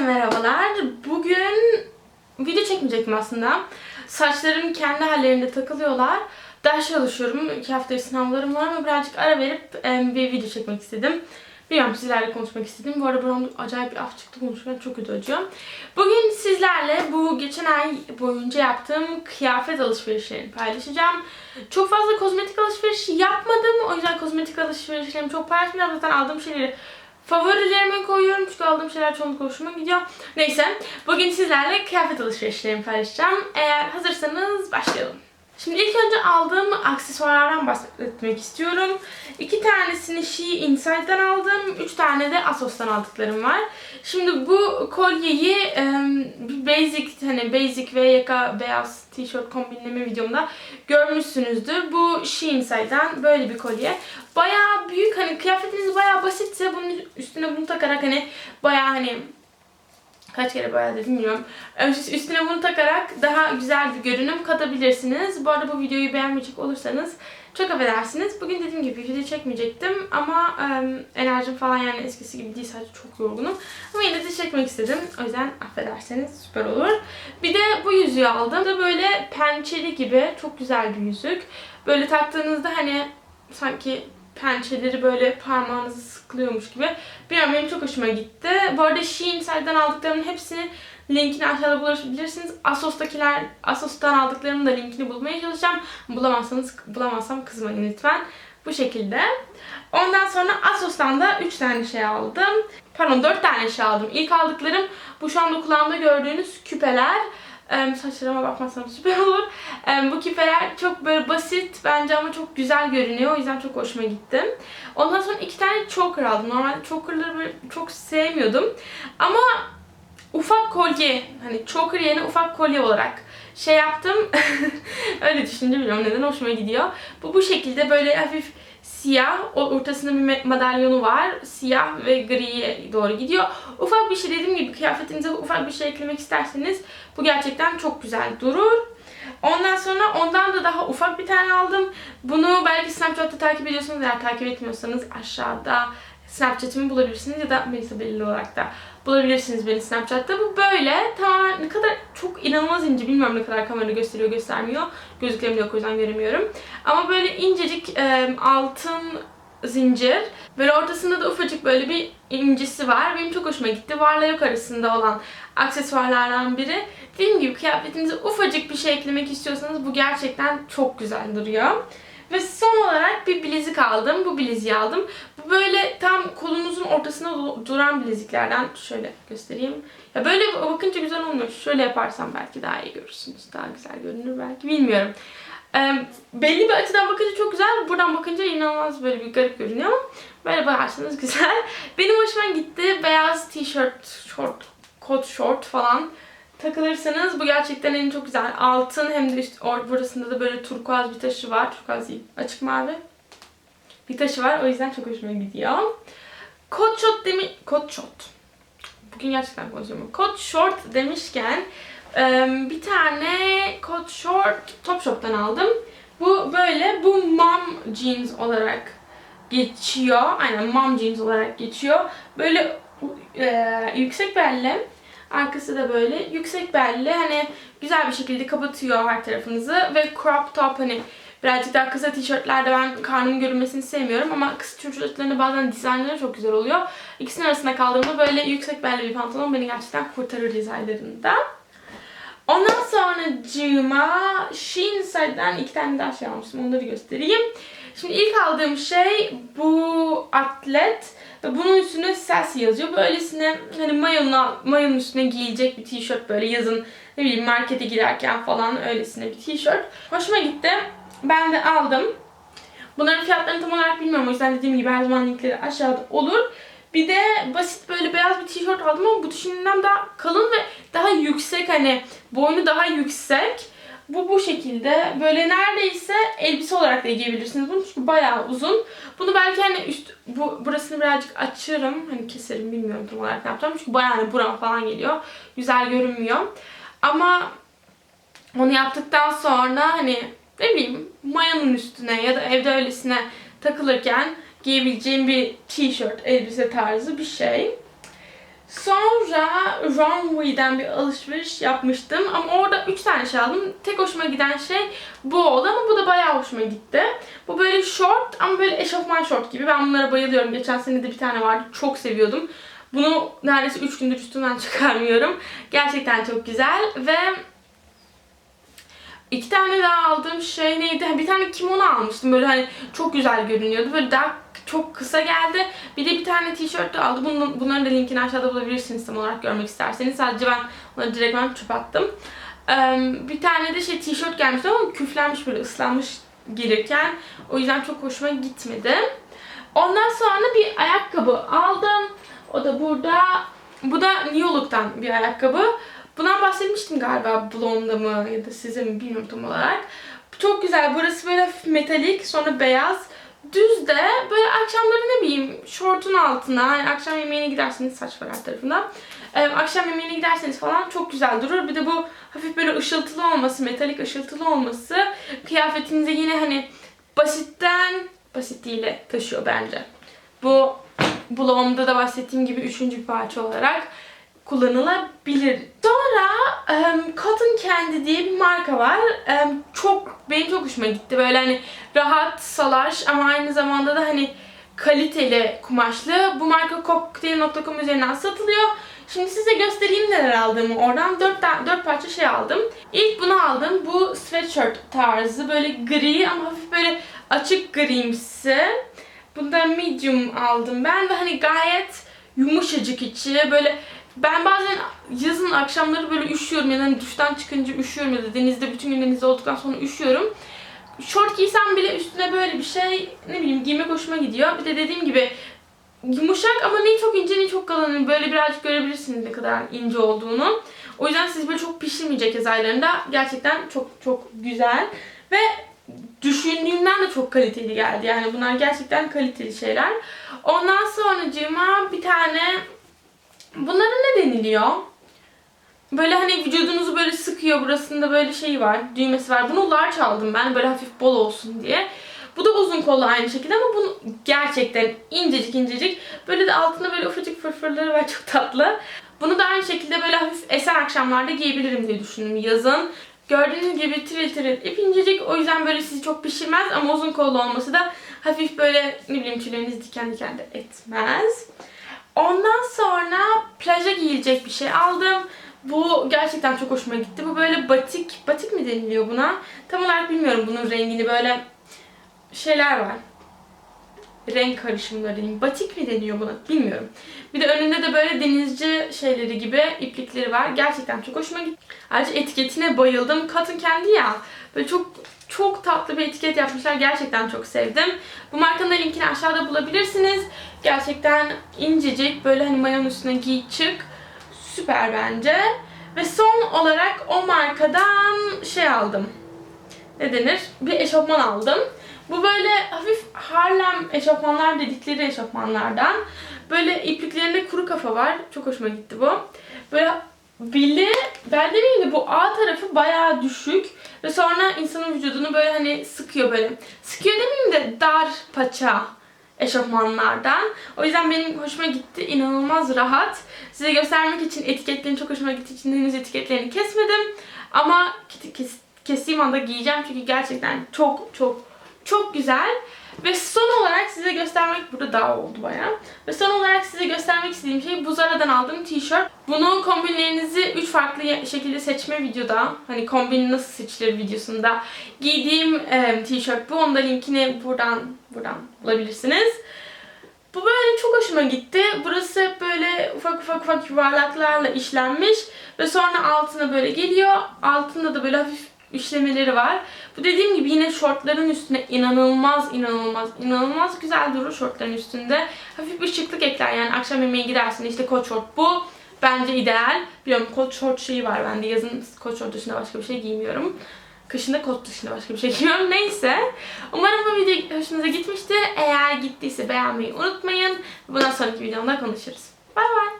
Herkese merhabalar. Bugün video çekmeyecektim aslında. Saçlarım kendi hallerinde takılıyorlar. Ders çalışıyorum. İki haftaya sınavlarım var ama birazcık ara verip bir video çekmek istedim. Bilmiyorum sizlerle konuşmak istedim. Bu arada buramda acayip bir af çıktı konuşmaya çok kötü acıyor. Bugün sizlerle bu geçen ay boyunca yaptığım kıyafet alışverişlerini paylaşacağım. Çok fazla kozmetik alışverişi yapmadım. O yüzden kozmetik alışverişlerimi çok paylaşmayacağım. Zaten aldığım şeyleri Favorilerime koyuyorum çünkü aldığım şeyler çoğunlukla hoşuma gidiyor. Neyse, bugün sizlerle kıyafet alışverişlerimi paylaşacağım. Eğer hazırsanız başlayalım. Şimdi ilk önce aldığım aksesuarlardan bahsetmek istiyorum. İki tanesini She Inside'dan aldım. Üç tane de Asos'tan aldıklarım var. Şimdi bu kolyeyi basic hani basic ve yaka beyaz tişört kombinleme videomda görmüşsünüzdür. Bu She Inside'dan böyle bir kolye. Bayağı büyük hani kıyafetiniz bayağı basitse bunun üstüne bunu takarak hani bayağı hani kaç kere bayağı dedim bilmiyorum. Üstüne bunu takarak daha güzel bir görünüm katabilirsiniz. Bu arada bu videoyu beğenmeyecek olursanız çok affedersiniz. Bugün dediğim gibi video çekmeyecektim ama em, enerjim falan yani eskisi gibi değil sadece çok yorgunum. Ama yine de çekmek istedim. O yüzden affederseniz süper olur. Bir de bu yüzüğü aldım. Da böyle pençeli gibi çok güzel bir yüzük. Böyle taktığınızda hani sanki pençeleri böyle parmağınızı sıkılıyormuş gibi. Bilmiyorum benim çok hoşuma gitti. Bu arada Shein aldıklarımın hepsini linkini aşağıda bulabilirsiniz. Asos'takiler, Asos'tan aldıklarımın da linkini bulmaya çalışacağım. Bulamazsanız, bulamazsam kızmayın lütfen. Bu şekilde. Ondan sonra Asos'tan da 3 tane şey aldım. Pardon 4 tane şey aldım. İlk aldıklarım bu şu anda kulağımda gördüğünüz küpeler. Em, saçlarıma bakmazsam süper olur. Bu küpeler çok böyle basit bence ama çok güzel görünüyor. O yüzden çok hoşuma gitti. Ondan sonra iki tane choker aldım. Normalde chokerları böyle çok sevmiyordum. Ama ufak kolye, hani choker yerine ufak kolye olarak şey yaptım. Öyle düşünce biliyorum neden hoşuma gidiyor. Bu bu şekilde böyle hafif siyah, o ortasında bir madalyonu var. Siyah ve griye doğru gidiyor. Ufak bir şey dediğim gibi kıyafetinize ufak bir şey eklemek isterseniz bu gerçekten çok güzel durur. Ondan sonra ondan da daha ufak bir tane aldım. Bunu belki Snapchat'ta takip ediyorsanız eğer takip etmiyorsanız aşağıda Snapchat'imi bulabilirsiniz ya da Melisa Belli olarak da bulabilirsiniz beni Snapchat'ta. Bu böyle tamamen ne kadar çok inanılmaz ince bilmiyorum ne kadar kamera gösteriyor göstermiyor. Gözlüklerim de yok o yüzden göremiyorum. Ama böyle incecik e, altın zincir. Böyle ortasında da ufacık böyle bir incisi var. Benim çok hoşuma gitti. Varla yok arasında olan aksesuarlardan biri. Dediğim gibi kıyafetinize ufacık bir şey eklemek istiyorsanız bu gerçekten çok güzel duruyor. Ve son olarak bir bilezik aldım. Bu bileziği aldım. Bu böyle tam kolunuzun ortasında du- duran bileziklerden. Şöyle göstereyim. Ya böyle bakınca güzel olmuyor. Şöyle yaparsam belki daha iyi görürsünüz. Daha güzel görünür belki. Bilmiyorum. Ee, belli bir açıdan bakınca çok güzel. Buradan bakınca inanılmaz böyle bir garip görünüyor. Böyle bakarsanız güzel. Benim hoşuma gitti. Beyaz tişört, short, kot short falan takılırsanız bu gerçekten en çok güzel. Altın hem de üst, or, burasında da böyle turkuaz bir taşı var. Turkuaz değil, açık mavi. Bir taşı var. O yüzden çok hoşuma gidiyor. Kot short demi... Kot short. Bugün gerçekten konuşuyorum. Kot short demişken em, bir tane kot short Topshop'tan aldım. Bu böyle bu mom jeans olarak geçiyor. Aynen mom jeans olarak geçiyor. Böyle e, yüksek belli. Arkası da böyle yüksek belli. Hani güzel bir şekilde kapatıyor her tarafınızı. Ve crop top hani birazcık daha kısa tişörtlerde ben karnımın görünmesini sevmiyorum. Ama kısa tişörtlerinde bazen dizaynları çok güzel oluyor. İkisinin arasında kaldığımda böyle yüksek belli bir pantolon beni gerçekten kurtarır dizaynlarında. Ondan sonra cığıma Shein Side'den iki tane daha şey almıştım. Onları göstereyim. Şimdi ilk aldığım şey bu atlet. Ve bunun üstüne Sassy yazıyor. Böylesine hani mayonun, mayonun üstüne giyilecek bir tişört böyle yazın ne bileyim markete girerken falan öylesine bir tişört. Hoşuma gitti. Ben de aldım. Bunların fiyatlarını tam olarak bilmiyorum. O yüzden dediğim gibi her zaman linkleri aşağıda olur. Bir de basit böyle beyaz bir tişört aldım ama bu düşündüğümden daha kalın ve daha yüksek hani boynu daha yüksek. Bu bu şekilde böyle neredeyse elbise olarak da giyebilirsiniz bunu çünkü bayağı uzun. Bunu belki hani üst bu burasını birazcık açarım. Hani keserim bilmiyorum tam olarak ne yapacağım. Çünkü bayağı hani burama falan geliyor. Güzel görünmüyor. Ama onu yaptıktan sonra hani ne bileyim mayanın üstüne ya da evde öylesine takılırken giyebileceğim bir tişört, elbise tarzı bir şey. Sonra Runway'den bir alışveriş yapmıştım ama orada 3 tane şey aldım. Tek hoşuma giden şey bu oldu ama bu da bayağı hoşuma gitti. Bu böyle short ama böyle eşofman short gibi. Ben bunlara bayılıyorum. Geçen sene de bir tane vardı. Çok seviyordum. Bunu neredeyse 3 gündür üstümden çıkarmıyorum. Gerçekten çok güzel ve iki tane daha aldığım şey neydi? Bir tane kimono almıştım. Böyle hani çok güzel görünüyordu. Böyle daha çok kısa geldi. Bir de bir tane tişört de aldım. Bunun, bunların da linkini aşağıda bulabilirsiniz tam olarak görmek isterseniz. Sadece ben onları direkt ben çöp attım. Bir tane de şey tişört gelmişti ama küflenmiş böyle ıslanmış gelirken. O yüzden çok hoşuma gitmedi. Ondan sonra bir ayakkabı aldım. O da burada. Bu da New Look'tan bir ayakkabı. Bundan bahsetmiştim galiba Blonde'da mı ya da size mi bilmiyorum tam olarak. Çok güzel. Burası böyle metalik, sonra beyaz. Düz de böyle akşamları ne bileyim şortun altına, hani akşam yemeğine giderseniz saç var her tarafında. Ee, akşam yemeğine giderseniz falan çok güzel durur. Bir de bu hafif böyle ışıltılı olması, metalik ışıltılı olması kıyafetinize yine hani basitten basitliğiyle taşıyor bence. Bu blogumda da bahsettiğim gibi üçüncü parça olarak kullanılabilir. Sonra um, Cotton Candy diye bir marka var. Çok benim çok hoşuma gitti. Böyle hani rahat, salaş ama aynı zamanda da hani kaliteli kumaşlı. Bu marka cocktail.com üzerinden satılıyor. Şimdi size göstereyim neler aldığımı oradan. 4, 4 parça şey aldım. İlk bunu aldım. Bu sweatshirt tarzı. Böyle gri ama hafif böyle açık grimsi. Bunda medium aldım ben ve hani gayet yumuşacık içi. Böyle ben bazen yazın akşamları böyle üşüyorum ya da hani duştan çıkınca üşüyorum ya da denizde bütün gün denizde olduktan sonra üşüyorum. Şort giysem bile üstüne böyle bir şey ne bileyim giymek hoşuma gidiyor. Bir de dediğim gibi yumuşak ama ne çok ince ne çok kalın. Böyle birazcık görebilirsiniz ne kadar ince olduğunu. O yüzden siz böyle çok pişirmeyecek yaz aylarında gerçekten çok çok güzel. Ve düşündüğümden de çok kaliteli geldi. Yani bunlar gerçekten kaliteli şeyler. Ondan sonra bir tane Bunlara ne deniliyor? Böyle hani vücudunuzu böyle sıkıyor. Burasında böyle şey var. Düğmesi var. Bunu large aldım ben. Böyle hafif bol olsun diye. Bu da uzun kollu aynı şekilde ama bunu gerçekten incecik incecik. Böyle de altında böyle ufacık fırfırları var. Çok tatlı. Bunu da aynı şekilde böyle hafif esen akşamlarda giyebilirim diye düşündüm yazın. Gördüğünüz gibi tiril tiril ip incecik. O yüzden böyle sizi çok pişirmez ama uzun kollu olması da hafif böyle ne bileyim tüyleriniz diken diken de etmez. Ondan sonra plaja giyilecek bir şey aldım. Bu gerçekten çok hoşuma gitti. Bu böyle batik, batik mi deniliyor buna? Tam olarak bilmiyorum bunun rengini. Böyle şeyler var. Renk karışımları. Batik mi deniyor buna? Bilmiyorum. Bir de önünde de böyle denizci şeyleri gibi iplikleri var. Gerçekten çok hoşuma gitti. Ayrıca etiketine bayıldım. Cotton kendi ya. Böyle çok çok tatlı bir etiket yapmışlar. Gerçekten çok sevdim. Bu markanın linkini aşağıda bulabilirsiniz. Gerçekten incecik böyle hani mayonun üstüne giy çık. Süper bence. Ve son olarak o markadan şey aldım. Ne denir? Bir eşofman aldım. Bu böyle hafif Harlem eşofmanlar dedikleri eşofmanlardan. Böyle ipliklerinde kuru kafa var. Çok hoşuma gitti bu. Böyle Beli, belde de bu A tarafı bayağı düşük ve sonra insanın vücudunu böyle hani sıkıyor böyle. Sıkıyor demeyeyim de dar paça eşofmanlardan. O yüzden benim hoşuma gitti. İnanılmaz rahat. Size göstermek için etiketlerini çok hoşuma gittiği için henüz etiketlerini kesmedim. Ama kes, kestiğim anda giyeceğim çünkü gerçekten çok çok çok güzel. Ve son olarak size göstermek, burada daha oldu baya. Ve son olarak size göstermek istediğim şey bu Zara'dan aldığım tişört. Bunu kombinlerinizi 3 farklı şekilde seçme videoda, hani kombin nasıl seçilir videosunda giydiğim e, tişört bu. Onun da linkini buradan buradan bulabilirsiniz. Bu böyle çok hoşuma gitti. Burası hep böyle ufak ufak ufak yuvarlaklarla işlenmiş. Ve sonra altına böyle geliyor. Altında da böyle hafif işlemeleri var. Bu dediğim gibi yine şortların üstüne inanılmaz inanılmaz inanılmaz güzel durur şortların üstünde. Hafif bir şıklık ekler yani akşam yemeğe gidersin işte kot şort bu. Bence ideal. Biliyorum kot şort şeyi var bende yazın kot şort dışında başka bir şey giymiyorum. Kışında kot dışında başka bir şey giymiyorum. Neyse. Umarım bu video hoşunuza gitmiştir. Eğer gittiyse beğenmeyi unutmayın. Bundan sonraki videomda konuşuruz. Bay bay.